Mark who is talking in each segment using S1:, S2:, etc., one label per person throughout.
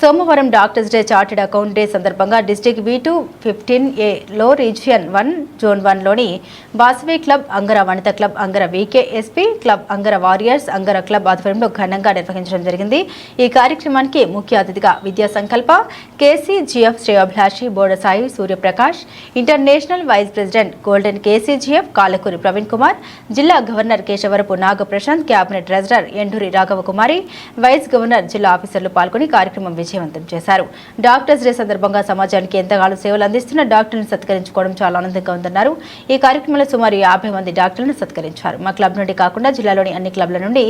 S1: సోమవారం doctors day chartered account day సందర్భంగా district V two fifteen ఏలో region one zone వన్లోని Vasavi club Angara Vanitha club Angara VK SP club Angara warriors Angara club ఆధ్వర్యంలో ఘనంగా నిర్వహించడం జరిగింది. ఈ కార్యక్రమానికి ముఖ్య అతిథిగా విద్యా సంకల్ప కేసీజీఎఫ్ శ్రేయోభిలాషి Bodasai Suryaprakash international vice president golden KCGF Kalakuri Praveen Kumar జిల్లా governor Keshavarapu Naga Prashant cabinet treasurer Enduri Raghava Kumari vice governor జిల్లా ఆఫీసర్లు పాల్గొని కార్యక్రమం విజయవంతం చేశారు. డాక్టర్స్ డే సందర్భంగా సమాజానికి ఎంతగానో సేవలు అందిస్తున్న డాక్టర్ని సత్కరించుకోవడం చాలా ఆనందంగా ఉందన్నారు. ఈ కార్యక్రమంలో సుమారు యాభై మంది డాక్టర్లను సత్కరించారు. మా క్లబ్ నుండి కాకుండా జిల్లాలోని అన్ని క్లబ్ల నుండి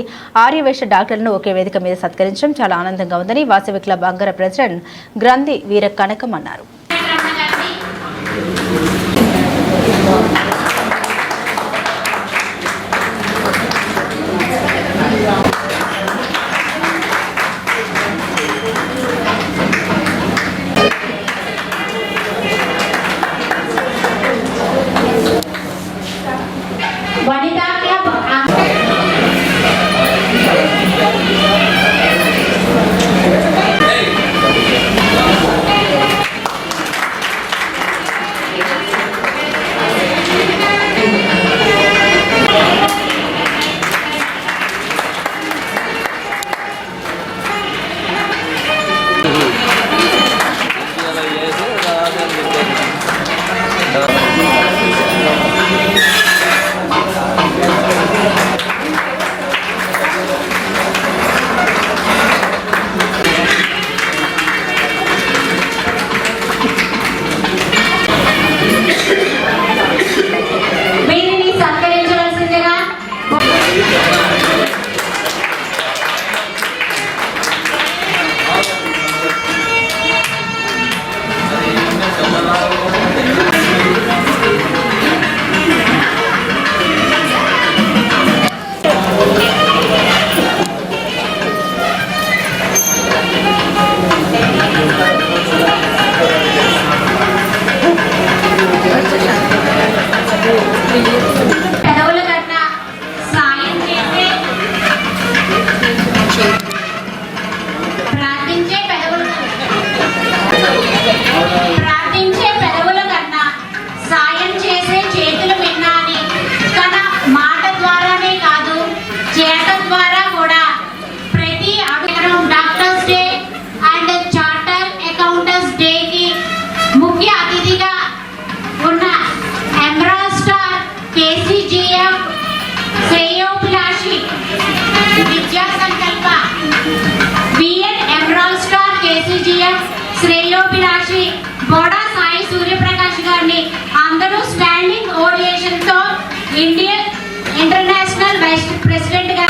S1: ఆర్యవేష డాక్టర్లను ఒకే వేదిక మీద సత్కరించడం చాలా ఆనందంగా ఉందని వాసవి క్లబ్ అంగర ప్రెసిడెంట్ గ్రంథి వీర కనకం అన్నారు.
S2: శ్రేయోభిలాషి బోడా సాయి సూర్యప్రకాష్ గారిని అందరూ స్టాండింగ్ ఓరియేషన్తో ఇండియన్ ఇంటర్నేషనల్ వైస్ ప్రెసిడెంట్ గారు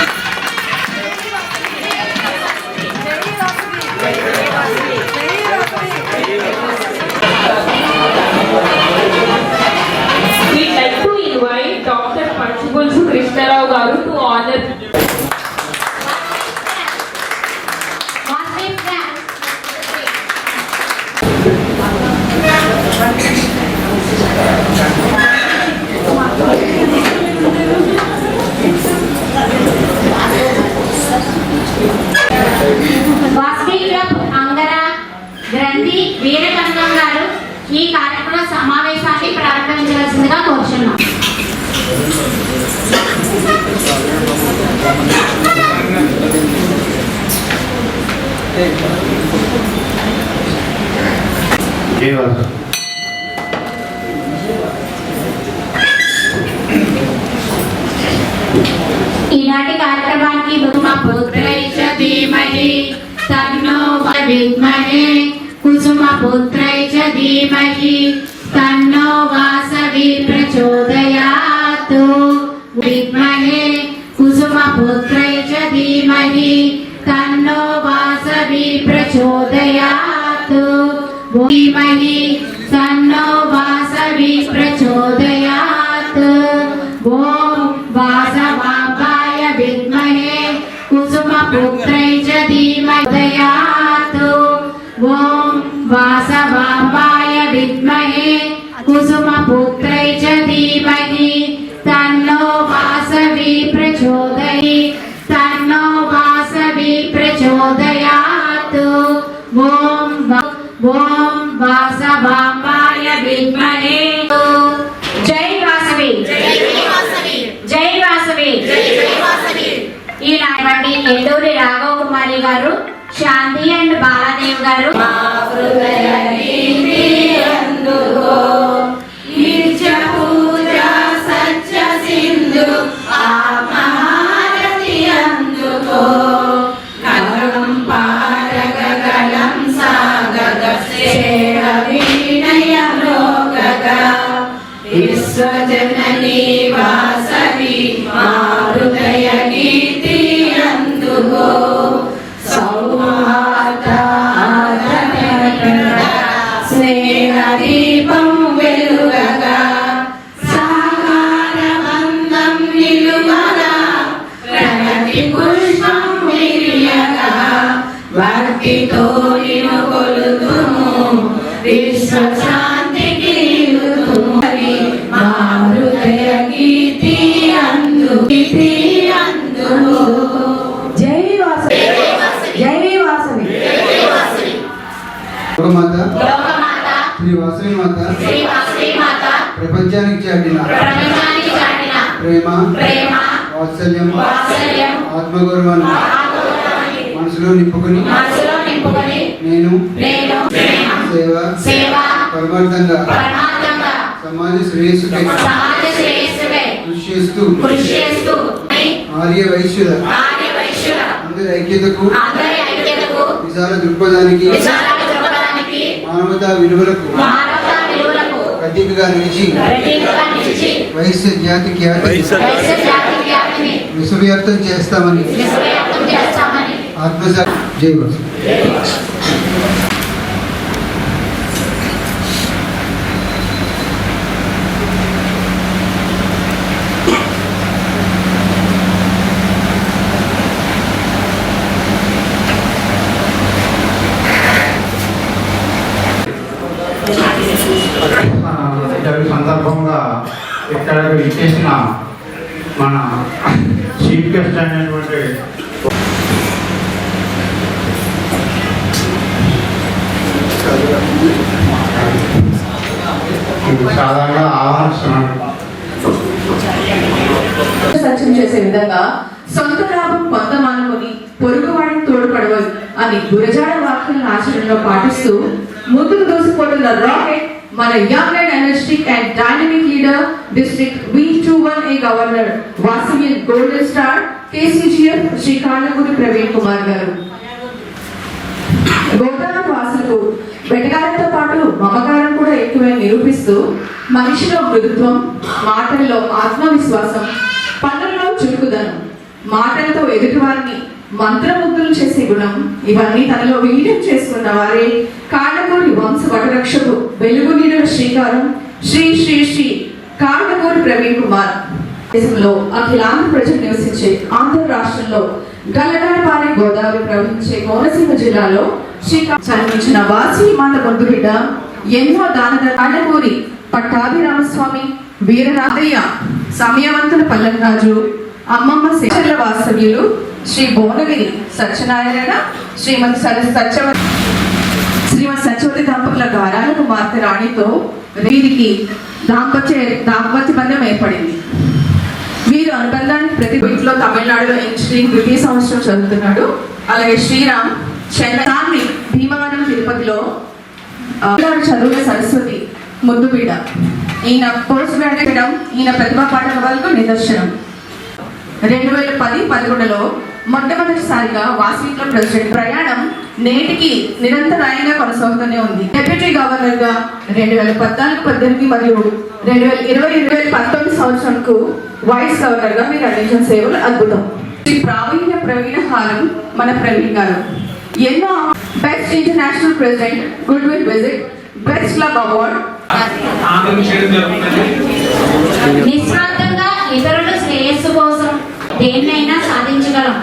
S2: ఈనాటి రాఘవ కుమారి గారు శాంతి అండ్ బాలాదేవ్ గారు.
S3: శ్రీ వాసవి మాత ప్రపంచానికి చాటిన ప్రేమ వాత్సల్యం ఆత్మగౌరవాన్ని మనసులో నింపుకొని నేను సేవ పరమార్థంగా సమాజ శ్రేయస్సుకై కృషి చేస్తూ ఆర్య వైశ్యుల అందరి ఐక్యతకు విశాల దృక్పథానికి మానవతా విలువలకు ప్రతీకగా నిలిచి వైశ్య జాతి విశ్వవ్యాప్తం చేస్తామని
S2: విశ్వవ్యాప్తం చేస్తామని
S3: ఆత్మసా జై వాసు
S4: ఇంటర్వ్యూ సందర్భంగా ఇక్కడ ఇచ్చేసిన మన చీఫ్ గెస్ట్ అయినటువంటి సాధారణంగా ఆహ్వానిస్తున్నాను
S5: సత్యం చేసే విధంగా సొంత లాభం కొంత మానుకొని పొరుగువాడిని తోడ్పడవదు అని గురజాడ వాక్యాలను ఆచరణలో పాటిస్తూ ముందుకు దూసుకుపోతున్న రాకెట్ మన young and energetic and dynamic leader district V two one A governor Vasavi golden star KCGF Shri Kallaguri Praveen Kumar గారు. గోదావరి వాసులకు వెటకారంతో పాటు మమకారం కూడా ఎక్కువే నిరూపిస్తూ మనిషిలో మృదుత్వం మాటల్లో ఆత్మవిశ్వాసం పనుల్లో చురుకుదనం మాటలతో ఎదుటివారిని మంత్రముగ్ధులు చేసే గుణం ఇవన్నీ తనలో విలీనం చేసుకున్న వారే కాళ్ళగూరి వంశ వటరక్షకు వెలుగు నీడల శ్రీకారం శ్రీ శ్రీ శ్రీ కాళ్ళగూరి ప్రవీణ్ కుమార్. దేశంలో అఖిలాంధ్ర ప్రజలు నివసించే ఆంధ్ర రాష్ట్రంలో గల్లగలపారి గోదావరి ప్రవహించే కోనసీమ జిల్లాలో శ్రీకా జన్మించిన వాసి మాత బంధుబిడ్డ ఎన్నో దానద కాళ్ళకూరి పట్టాభిరామస్వామి వీరరాధయ్య సమయవంతుల పల్లెరాజు అమ్మమ్మ శేషర్ల వాస్తవ్యులు శ్రీ భువనగిరి సత్యనారాయణ శ్రీమతి సర సత్యవతి శ్రీమతి సత్యవతి దంపతుల గారాల కుమార్తె రాణితో వీరికి దాంపత్య దాంపత్య బంధం ఏర్పడింది. వీరు అనుబంధానికి ప్రతి ఇంట్లో తమిళనాడులో ఇంజనీరింగ్ ద్వితీయ సంవత్సరం చదువుతున్నాడు. అలాగే శ్రీరామ్ చెన్నై భీమవరం తిరుపతిలో చదువుల సరస్వతి ముద్దు ఈయన పోస్ట్ గ్రాడ్యుయేట్ ఈయన ప్రతిభా పాఠక వరకు నిదర్శనం. రెండు వేల పది పదకొండులో మొట్టమొదటిసారిగా వాసవిలో ప్రెసిడెంట్ ప్రయాణం నేటికి నిరంతరాయంగా కొనసాగుతూనే ఉంది. డెప్యూటీ గవర్నర్గా రెండు వేల పద్నాలుగు పద్దెనిమిది మరియు రెండు వేల ఇరవై రెండు వేల పంతొమ్మిది సంవత్సరంకు వైస్ గవర్నర్గా మీరు అందించిన సేవలు అద్భుతం. శ్రీ ప్రావీణ్య ప్రవీణ హారం మన ప్రవీణ్ గారు. ఎన్నో best international president good will visit best club award
S2: నిస్వార్థంగా ఇతరుల శ్రేయస్సు కోసం దేన్నైనా సాధించగలం.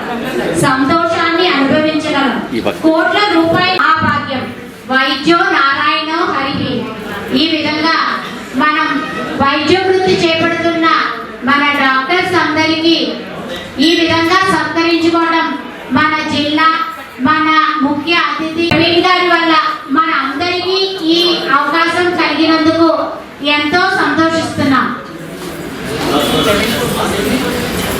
S2: సంతోషాన్ని అనుభవించగలం. కోట్ల రూపాయల ఆ భాగ్యం వైద్యో నారాయణో హరి. ఈ విధంగా మనం వైద్య వృత్తి చేపడుతున్న మన డాక్టర్స్ అందరికీ ఈ విధంగా సత్కరించుకోవడం మన జిల్లా మన ముఖ్య అతిథి ప్రవీణ్ గారి వల్ల మన అందరికీ ఈ అవకాశం కలిగినందుకు ఎంతో సంతోషిస్తున్నాం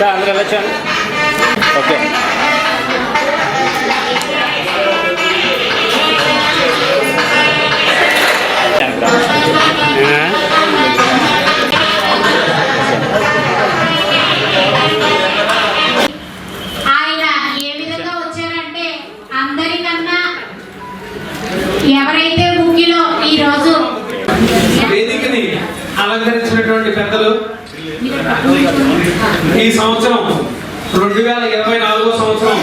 S6: సార్ అందరూ వెళ్ళొచ్చాను ఓకే
S2: ఈ
S7: సంవత్సరం రెండు వేల ఇరవై నాలుగో సంవత్సరం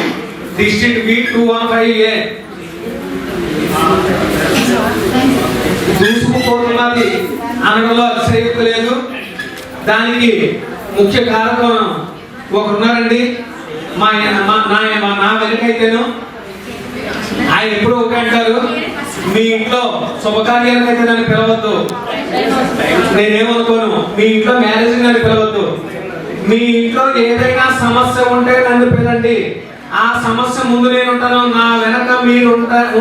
S7: district B two one five A. దూసుకుపోతున్నది అనడంలో అతిశయక్తి లేదు. దానికి ముఖ్య కారణం ఒకరున్నారండి మా మా నా మా నా వెనుకైతేను. ఆయన ఎప్పుడూ ఒక అంటారు మీ ఇంట్లో శుభకార్యాలకైతే నన్ను పిలవద్దు. నేనేమనుకోను? మీ ఇంట్లో మ్యారేజ్ నన్ను పిలవద్దు. మీ ఇంట్లో ఏదైనా సమస్య ఉంటే నన్ను పిలండి ఆ సమస్య ముందు నేను ఉంటాను. నా వెనక మీరు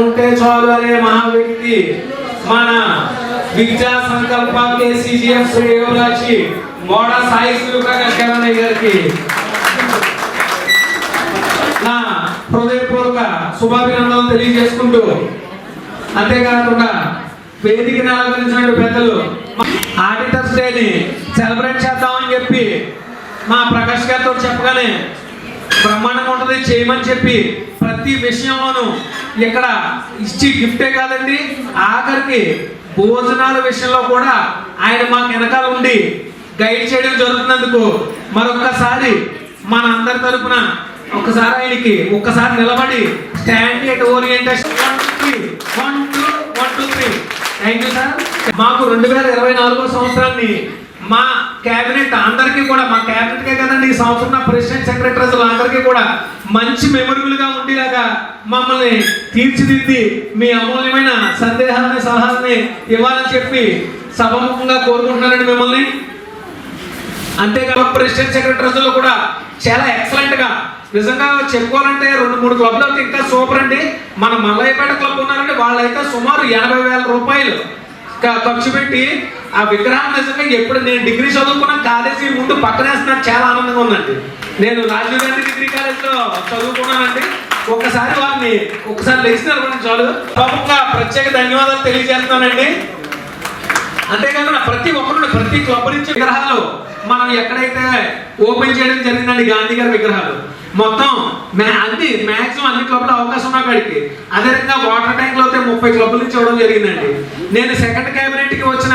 S7: ఉంటే చాలు అనే మహా వ్యక్తి మన విద్యా సంకల్ప కేసీజీఎఫ్ శ్రేయోరాశి మోడ సాయి కిరణ్ గారికి నా హృదయపూర్వక శుభాభినందనలు తెలియజేసుకుంటూ అంతేకాకుండా వేదికను అలంకరించిన పెద్దలు ఆడిటర్స్ డేని సెలబ్రేట్ చేద్దామని చెప్పి మా ప్రకాష్ గారితో చెప్పగానే బ్రహ్మాండంగా ఉంటుంది. చేయమని చెప్పి ప్రతి విషయంలోనూ ఇక్కడ ఇచ్చి గిఫ్టే కాదండి. ఆఖరికి భోజనాల విషయంలో కూడా ఆయన మాకు వెనకాల ఉండి గైడ్ చేయడం జరుగుతున్నందుకు మరొక్కసారి మన అందరి తరపున ఒకసారి ఆయనకి ఒక్కసారి నిలబడి standard orientation one two one two three thank you sir మాకు రెండు వేల ఇరవై నాలుగో సంవత్సరాన్ని మా కేబినెట్ అందరికీ కూడా మా కేబినెట్కే కదండి ఈ సంవత్సరం నా ప్రెసిడెంట్ సెక్రటరీస్ అందరికీ కూడా మంచి మెమొరబుల్గా ఉండేలాగా మమ్మల్ని తీర్చిదిద్ది మీ అమూల్యమైన సందేహాలని సలహాలని ఇవ్వాలని చెప్పి సభముఖంగా కోరుకుంటున్నానండి మిమ్మల్ని. అంతేకాక ప్రెసిడెంట్ సెక్రటరీలో కూడా చాలా ఎక్సలెంట్గా నిజంగా చెప్పుకోవాలంటే రెండు మూడు క్లబ్లు అయితే ఇంకా సూపర్ అండి. మన మల్లయ్యపేట క్లబ్ ఉన్నారండి వాళ్ళైతే సుమారు ఎనభై వేల రూపాయలు ఖర్చు పెట్టి ఆ విగ్రహం నిజంగా ఎప్పుడు నేను డిగ్రీ చదువుకున్న కాలేజీ ముందు పక్కనేస్తున్నారు చాలా ఆనందంగా ఉందండి. నేను రాజీవ్ గాంధీ డిగ్రీ కాలేజ్లో చదువుకున్నానండి. ఒకసారి వారిని ఒకసారి లేచినారు చాలు. ప్రముఖంగా ప్రత్యేక ధన్యవాదాలు తెలియజేస్తున్నానండి. అంతేకాకుండా ప్రతి ఒక్కరు ప్రతి క్లబ్ నుంచి విగ్రహాలు మనం ఎక్కడైతే ఓపెన్ చేయడం జరిగిందండి గాంధీ గారి విగ్రహాలు. మొత్తం మ్యా- అన్ని మ్యాక్సిమం అన్ని క్లబ్లో అవకాశం ఉన్న అదే రకంగా వాటర్ ట్యాంక్లో అయితే ముప్పై క్లబ్ల నుంచి ఇవ్వడం జరిగిందండి. నేను సెకండ్ క్యాబినెట్కి వచ్చిన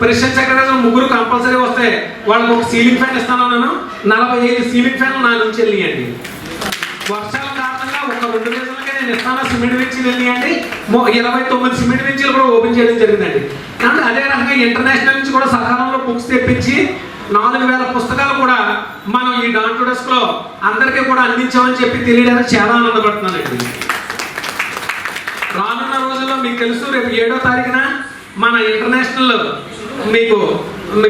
S7: ప్రెసిడెంట్ సెక్రటరీ ముగ్గురు కంపల్సరీ వస్తే వాళ్ళకి ఒక సీలింగ్ ఫ్యాన్ ఇస్తాను నేను నలభై ఐదు సీలింగ్ ఫ్యాన్లు నా నుంచి వెళ్ళియండి వర్షాల కారణంగా ఒక రెండు రోజులకే నేను ఇస్తాను సిమెంట్ బెంచీలు వెళ్ళియండి ఇరవై తొమ్మిది సిమెంట్ బెంచీలు కూడా ఓపెన్ చేయడం జరిగిందండి. కానీ అదే రకంగా ఇంటర్నేషనల్ నుంచి కూడా సకాలంలో బుక్స్ తెప్పించి నాలుగు వేల పుస్తకాలు కూడా మనం ఈ డాంటు డెస్క్లో అందరికీ కూడా అందించామని చెప్పి తెలియడానికి చాలా ఆనందపడుతున్నానండి రానున్న రోజుల్లో మీకు తెలుసు రేపు ఏడో తారీఖున మన ఇంటర్నేషనల్ మీకు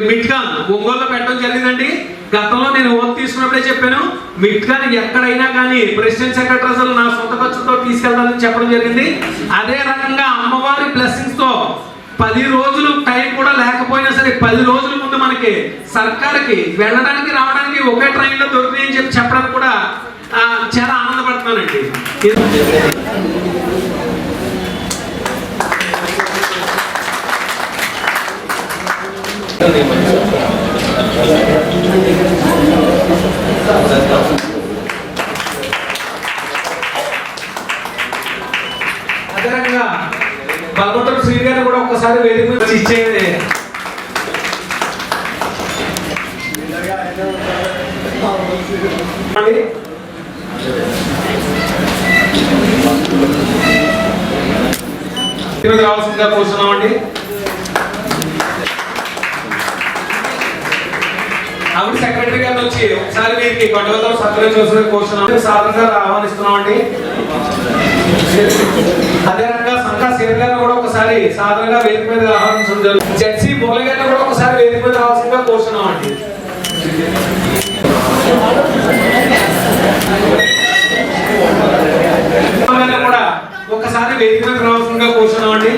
S7: మిట్గాన్ ఒంగోలులో పెట్టడం జరిగిందండి. గతంలో నేను ఓన్ తీసుకున్నప్పుడే చెప్పాను మిట్గాన్ ఎక్కడైనా కానీ ప్రెసిడెంట్ సెక్రటరీస్ నా సొంత ఖర్చుతో తీసుకెళ్తానని చెప్పడం జరిగింది. అదే రకంగా అమ్మవారి బ్లెస్సింగ్స్తో పది రోజులు టైం కూడా లేకపోయినా సరే పది రోజుల ముందు మనకి సర్కార్కి వెళ్ళడానికి రావడానికి ఒకే ట్రైన్లో దొరికినాయని చెప్పి చెప్పడం కూడా చాలా ఆనందపడుతున్నానండి. అదే రకంగా బలవంతుడు ఒక్కసారి వేదిక మీద వచ్చి ఇచ్చేది రావాల్సిందిగా కూర్చున్నామండి ఆవిడ సెక్రటరీ గారిని వచ్చి ఒకసారి వీరికి గొడవతో సత్యం చూసి కూర్చున్నాం సాధారణంగా ఆహ్వానిస్తున్నామండి. అదే రకంగా సంఘ సేర్ గారిని కూడా ఒకసారి సాధారణంగా వేదిక మీద ఆహ్వానించడం జరుగుతుంది జెడ్సీ మూల గారిని కూడా ఒకసారి వేదిక మీద రావాల్సిందిగా కూర్చున్నామండి ఆమెను కూడా ఒకసారి వేదిక మీద రావాల్సిందిగా కూర్చున్నామండి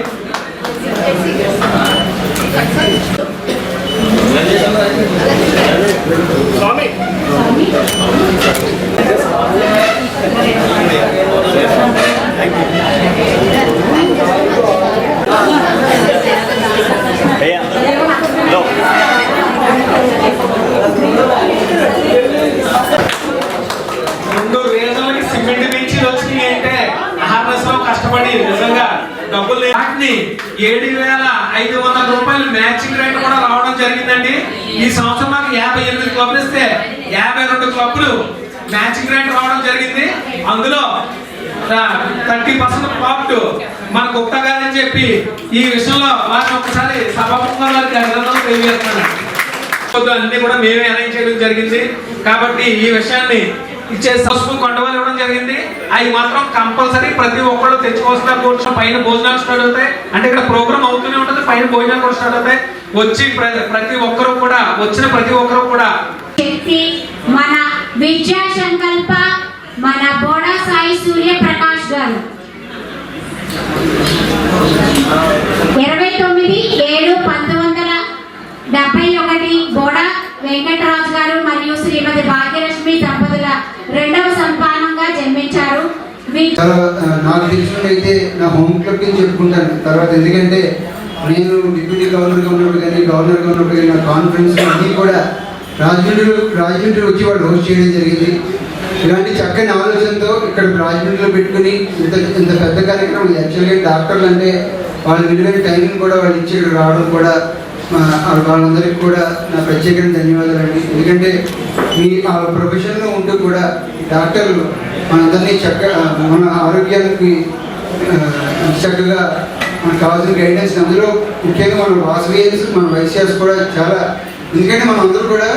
S7: రెండు రీజన్లకి సిమెంట్ బీచ్లు వచ్చినాయి అంటే అహర్నశలో కష్టపడి నిజంగా డబ్బులు లేని వాటిని ఏడు వేల ఐదు వందల రూపాయలు మ్యాచింగ్ రేట్ కూడా రావడం జరిగిందండి ఈ సంవత్సరం మాకు యాభై ఎనిమిది క్లబ్లు ఇస్తే యాభై రెండు క్లబ్లు మ్యాచింగ్ గ్రాంట్ రావడం జరిగింది. అందులో థర్టీ పర్సెంట్ పార్ట్ మన గుప్తా గారని చెప్పి ఈ విషయంలో వారిని ఒకసారి సభాపతి అభినందనలు తెలియజేస్తున్నాను. అన్ని కూడా మేమే అరేంజ్ చేయడం జరిగింది. కాబట్టి ఈ విషయాన్ని ఇచ్చే పసుపు కొండవలు ఇవ్వడం జరిగింది. అవి మాత్రం కంపల్సరీ ప్రతి ఒక్కరు తెచ్చుకోవాల్సిన కూర్చొని పైన భోజనాలు స్టార్ట్ అవుతాయి. అంటే ఇక్కడ ప్రోగ్రామ్ అవుతూనే ఉంటుంది పైన భోజనాలు కూడా స్టార్ట్ అవుతాయి. వచ్చి ప్ర- ప్రతి ఒక్కరు కూడా వచ్చిన ప్రతి ఒక్కరు కూడా.
S2: శక్తి మన విద్యా సంకల్ప మన బోడా సాయి సూర్యప్రకాష్ గారు. ఇరవై తొమ్మిది ఏడు పంతొమ్మిది వందల డెబ్బై ఒకటి బోడా వెంకటరాజు గారు మరియు శ్రీమతి భాగ్యలక్ష్మి దంపతుల రెండవ సంతానంగా జన్మించారు.
S3: నాకు తెలిసినట్టయితే నా హోమ్ క్లబ్ చెప్పుకుంటాను. తర్వాత ఎందుకంటే నేను డిప్యూటీ గవర్నర్గా ఉన్నప్పుడు కానీ గవర్నర్గా ఉన్నప్పుడు కానీ నా కాన్ఫరెన్స్ అన్నీ కూడా రాజమండ్రిలో రాజమండ్రి వచ్చి వాళ్ళు హోస్ట్ చేయడం జరిగింది. ఇలాంటి చక్కని ఆలోచనతో ఇక్కడ రాజమండ్రిలో పెట్టుకుని ఇంత ఇంత పెద్ద కార్యక్రమం యాక్చువల్గా డాక్టర్లు అంటే వాళ్ళ విలువైన టైంని కూడా వాళ్ళు ఇచ్చి ఇక్కడ రావడం కూడా వాళ్ళందరికీ కూడా నా ప్రత్యేకమైన ధన్యవాదాలు అండి ఎందుకంటే మీ ఆ ప్రొఫెషన్లో ఉంటూ కూడా డాక్టర్లు మనందరినీ చక్కగా మన ఆరోగ్యానికి చక్కగా మనకు కావాల్సిన గైడెన్స్ అందులో ముఖ్యంగా మన వాసవేయన్స్ మన వైశ్యాస్ కూడా చాలా ఎందుకంటే మనం అందరూ కూడా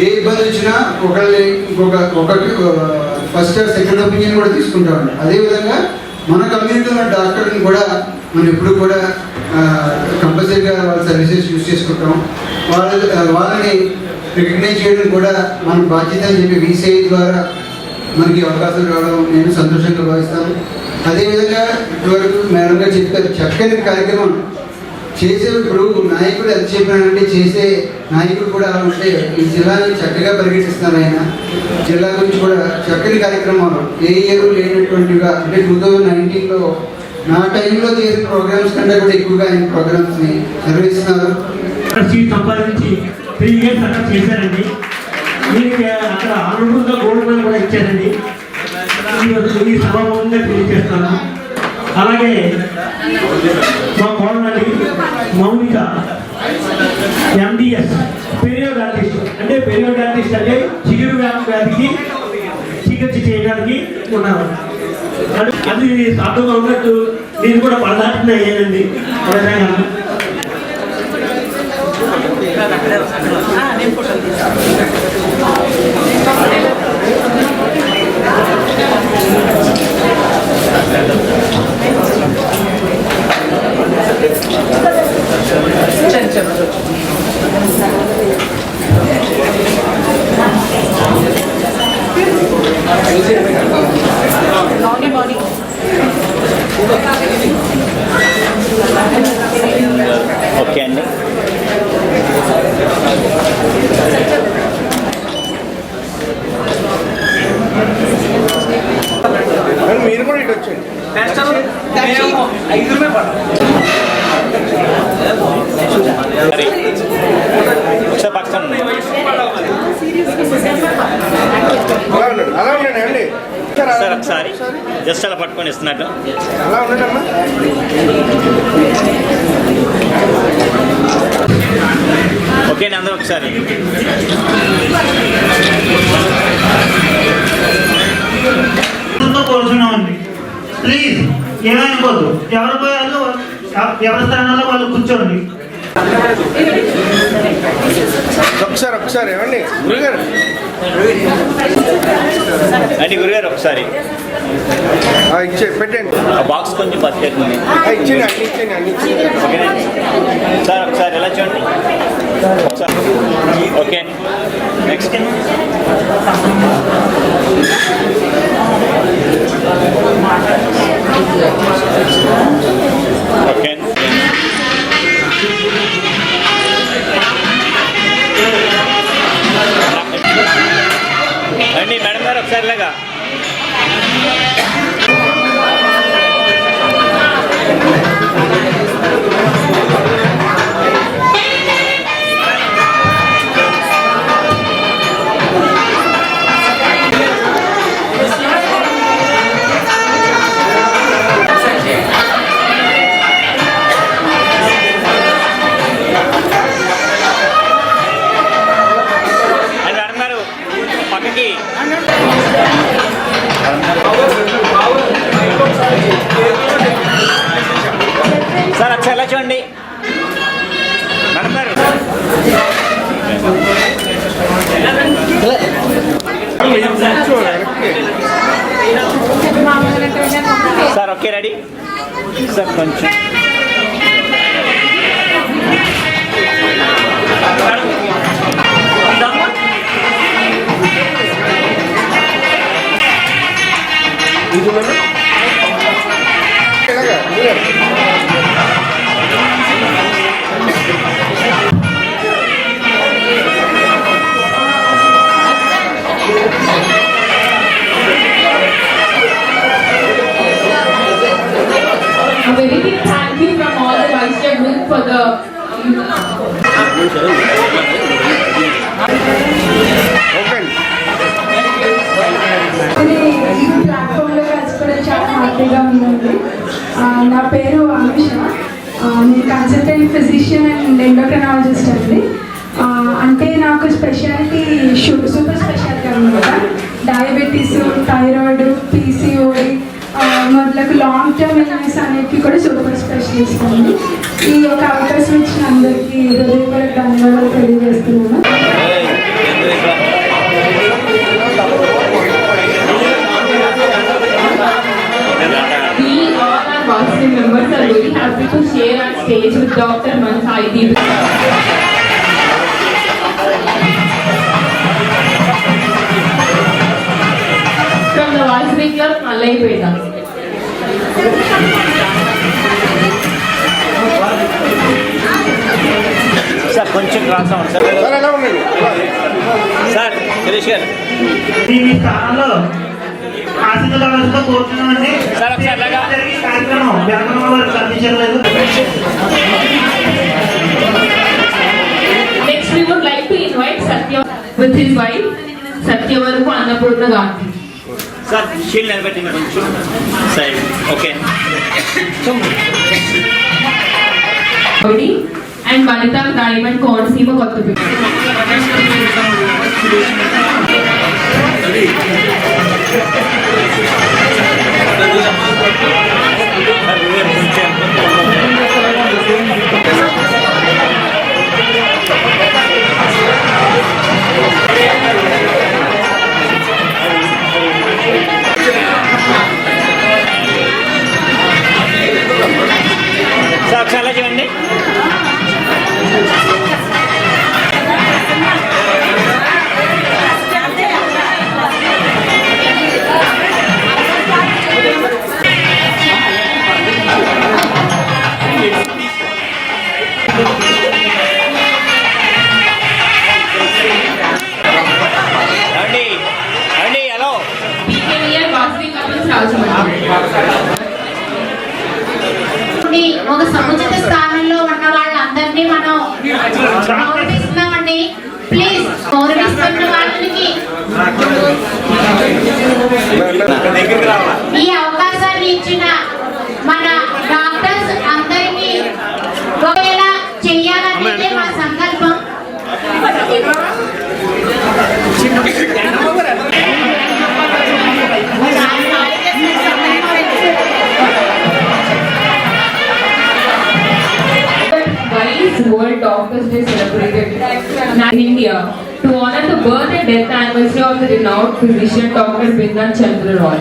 S3: ఏ ఇబ్బంది వచ్చినా ఒకళ్ళని ఇంకొక ఒకటి ఫస్ట్ సెకండ్ ఒపీనియన్ కూడా తీసుకుంటామండి అదేవిధంగా మన కమ్యూనిటీలో ఉన్న డాక్టర్ని కూడా మనం ఎప్పుడు కూడా కంపల్సరీగా వాళ్ళ సర్వీసెస్ యూజ్ చేసుకుంటాం. వాళ్ళ వాళ్ళని రికగ్నైజ్ చేయడం కూడా మన బాధ్యత అని చెప్పి వీసీఐ ద్వారా మనకి అవకాశం రావడం నేను సంతోషంగా భావిస్తాను. అదేవిధంగా ఇప్పటివరకు మేడం గారు చెప్పారు చక్కని కార్యక్రమం చేసే ఇప్పుడు నాయకుడు ఎంత చెప్పినానంటే చేసే నాయకుడు కూడా అలా ఉంటే ఈ జిల్లాని చక్కగా పరిగెట్టిస్తున్నారు ఆయన. జిల్లా గురించి కూడా చక్కని కార్యక్రమాలు ఏ ఇయర్ లేనటువంటిగా అంటే టూ థౌజండ్ నైన్టీన్లో నా టైంలో చేసిన ప్రోగ్రామ్స్ కంటే కూడా ఎక్కువగా ఆయన ప్రోగ్రామ్స్ని నిర్వహిస్తున్నారు.
S8: సంపాదించి త్రీ ఇయర్స్ అక్కడ చేశారండి. అక్కడ ఆనరబుల్గా గోల్డ్ మెడల్ కూడా ఇచ్చారండి. ఈ- ఈ సభాముఖంగా తెలియజేస్తాను అలాగే మా కోడలండి మౌనిక ఎండిఎస్ పెరియోడాటిస్ట్. అంటే పెరియోడాటిస్ట్ అంటే చిగురు వ్యాధికి చికిత్స చేయడానికి ఉన్నారు. అది అది ఉన్నట్టు నేను కూడా పడదాటిన అయ్యానండి. విధంగా
S6: ఓకే అండి.
S4: మీరు కూడా ఇటు వచ్చేయండి.
S7: మేము ఐదుమే
S6: సార్ ఒకసారి జస్ట్ అలా పట్టుకొని ఇస్తున్నట్టు. ఓకే అండి అందరూ ఒకసారి
S8: కోరుతున్నామండి ప్లీజ్
S9: ఏమనుకోద్దు ఎవరు పోయాలో ఎవరి స్థానాల్లో వాళ్ళు కూర్చోండి.
S10: ఒకసారి ఒకసారి ఏమండి గురుగారు.
S6: అండి గురుగారు ఒకసారి.
S10: ఆ, ఇచ్చే పెట్టండి.
S6: ఆ బాక్స్ కొంచెం పట్టుకెళ్ళండి
S10: ఆ, ఇచ్చేయండి అన్ని ఇచ్చేయండి అన్ని
S6: సార్ ఒకసారి ఎలా చూడండి? ఒకసారి. ఓకే. నెక్స్ట్ అండి మేడం సార్ ఒకసారి ఎలా చూడండి. Sir
S10: okay ready.
S6: సార్ కొంచెం.
S11: For the
S12: హ్యాపీగా ఉందండి uh, నా పేరు అమిష uh, నేను కన్సల్టెంట్ ఫిజిషియన్ అండ్ ఎండోక్రనాలజిస్ట్ అండి. Uh, అంటే నాకు స్పెషాలిటీ సూపర్ స్పెషాలిటీ అనమాట డయాబెటీస్ థైరాయిడ్ పీసీఓడి మొదలకు లాంగ్ టర్మ్ ఇల్నెస్ అనేవి కూడా సూపర్ స్పెషలిస్ట్ అండి. ఈ యొక్క అవకాశం ఇచ్చిన అందరికీ హృదయపూర్వక ధన్యవాదాలు తెలియజేస్తున్నాను.
S11: We all our varsity members are very happy to share our stage with Dr. Mansaidi. From the varsity club, Malaypeta.
S6: Sir కొంచెం క్రాస్ అవ్వండి సార్
S10: సార్ ఎలా ఉండండి
S6: సార్ సురేష్ గారు
S9: ఈ స్థానంలో ఆశీర్వాద వ్యవస్థ కోరుతున్నామండి
S6: సార్, ఒకసారి ఇలాగా.
S9: జరిగే కార్యక్రమం వ్యాపారం వారికి అందించలేదు
S11: Next, we would like to invite Satya with his wife, Satyavarupu Annapurna Gandhi.
S6: Sir she'll నిలబెట్టింది కొంచెం side okay
S11: Gaudi And Vanita Diamond Koonseema Kottupalli.
S6: Sir గురుగారు
S2: ఈ అవకాశాన్ని ఇచ్చిన మన డాక్టర్స్ అందరికీ ఒకవేళ చెయ్యాలనేదే మా సంకల్పం World Doctors Day celebrated in
S11: India. To honor the birth and death anniversary of the renowned physician Dr. Bindan Chandra Roy.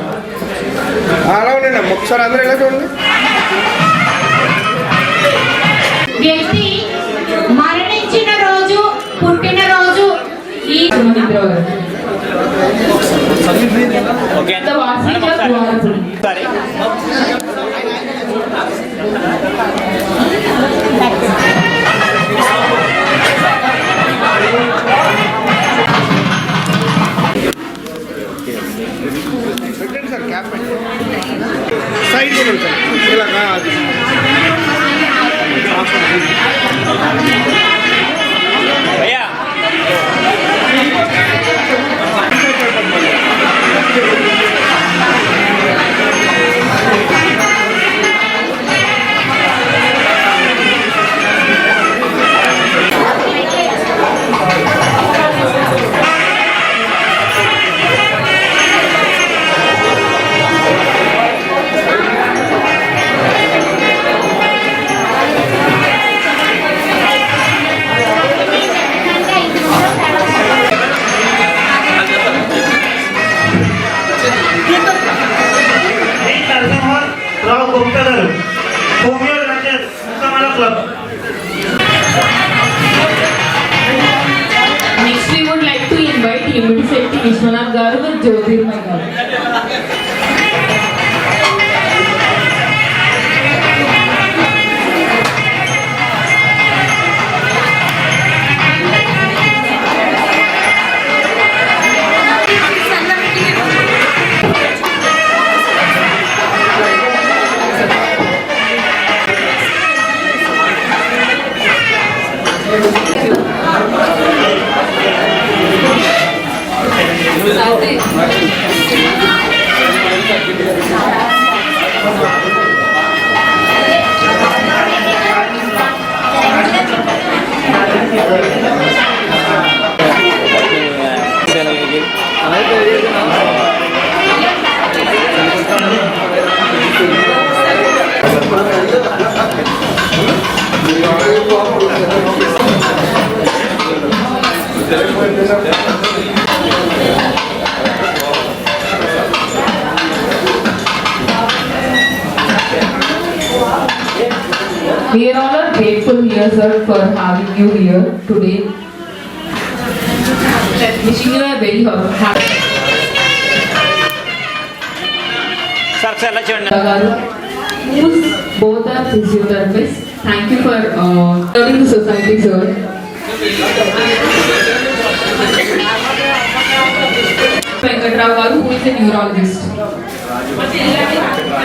S2: వ్యక్తి మరణించిన రోజు పుట్టిన రోజు ఈ
S11: sir, for having you here today. Wishing you a very happy.
S6: Sir sir ఎలా చూడండి
S11: Garu, who's both are physiotherapists. Thank you for uh, serving the society, sir. Venkatrao Garu, who is a neurologist.